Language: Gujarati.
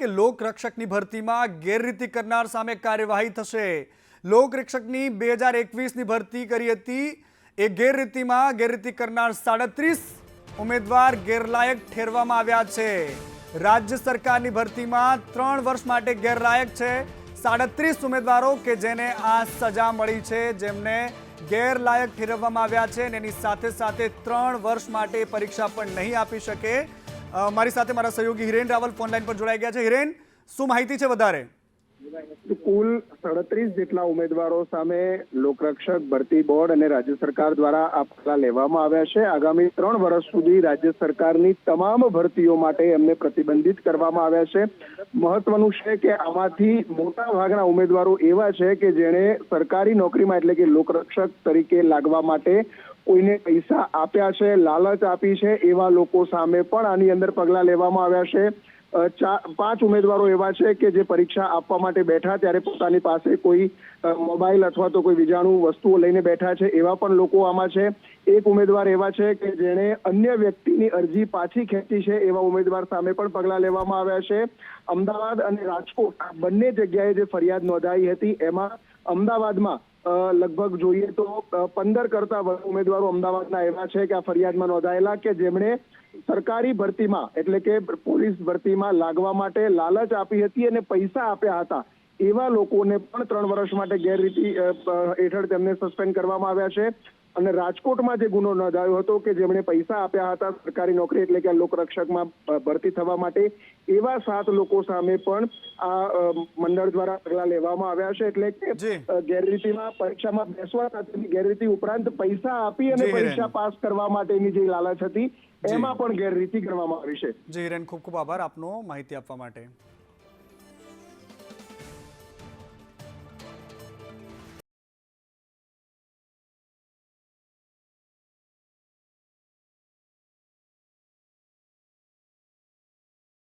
કે લોકરક્ષકની ભરતીમાં ગેરરીતિ કરનાર સામે કાર્યવાહી થશે. લોકરક્ષકની બે હજાર એકવીસની ભરતી કરી હતી. એ ગેરરીતિમાં ગેરરીતિ કરનાર સાડત્રીસ ઉમેદવાર ગેરલાયક ઠેરવામાં આવ્યા છે. રાજ્ય સરકારની ભરતીમાં ત્રણ વર્ષ માટે ગેરલાયક છે. સાડત્રીસ ઉમેદવારો કે જેને આ સજા મળી છે, જેમને ગેરલાયક ઠેરવવામાં આવ્યા છે અને એની સાથે સાથે ત્રણ વર્ષ માટે પરીક્ષા પણ નહીં આપી શકે. મારી સાથે મારા સહયોગી હિરેન રાવલ ફોન લાઈન પર જોડાઈ ગયા છે. હિરેન, શું માહિતી છે વધારે? કુલ સડત્રીસ જેટલા ઉમેદવારો સામે લોકરક્ષક ભરતી બોર્ડ અને રાજ્ય સરકાર દ્વારા આ પગલાં લેવામાં આવ્યા છે. આગામી ત્રણ વર્ષ સુધી રાજ્ય સરકારની તમામ ભરતીઓ માટે એમને પ્રતિબંધિત કરવામાં આવ્યા છે. મહત્વનું છે કે આમાંથી મોટા ભાગના ઉમેદવારો એવા છે કે જેણે સરકારી નોકરીમાં એટલે કે લોકરક્ષક તરીકે લાગવા માટે કોઈને પૈસા આપ્યા છે, લાલચ આપી છે એવા લોકો સામે પણ આની અંદર પગલાં લેવામાં આવ્યા છે. પાંચ ઉમેદવારો એવા છે કે જે પરીક્ષા આપવા માટે બેઠા ત્યારે પોતાની પાસે કોઈ મોબાઈલ અથવા તો કોઈ વીજાણુ વસ્તુઓ લઈને બેઠા છે એવા પણ લોકો આમાં છે. એક ઉમેદવાર એવા છે કે જેણે અન્ય વ્યક્તિની અરજી પાછી ખેંચી છે એવા ઉમેદવાર સામે પણ પગલાં લેવામાં આવ્યા છે. અમદાવાદ અને રાજકોટ આ બંને જગ્યાએ જે ફરિયાદ નોંધાઈ હતી એમાં અમદાવાદમાં લગભગ જોઈએ તો પંદર કરતા વધુ ઉમેદવારો અમદાવાદના એવા છે કે આ ફરિયાદમાં નોંધાયેલા કે જેમણે સરકારી ભરતીમાં, એટલે કે પોલીસ ભરતીમાં લાગવા માટે લાલચ આપી હતી અને પૈસા આપ્યા હતા. એવા લોકોને પણ ત્રણ વર્ષ માટે ગેરરીતિ હેઠળ તેમને સસ્પેન્ડ કરવામાં આવ્યા છે. અને રાજકોટમાં જે ગુનો નોંધાયો હતો કે જેમણે પૈસા આપ્યા હતા સરકારી નોકરી એટલે કે લોકરક્ષકમાં ભરતી થવા માટે એવા સાત લોકો સામે પણ આ મંડળ દ્વારા પગલાં લેવામાં આવ્યા છે. એટલે કે ગેરરીતિમાં પરીક્ષામાં બેસવા સાથેની ગેરરીતિ ઉપરાંત પૈસા આપી અને પરીક્ષા પાસ કરવા માટેની જે લાલચ હતી એમાં પણ ગેરરીતિ કરવામાં આવી છે. જી હિરેન ખૂબ ખૂબ આભાર આપનો માહિતી આપવા માટે.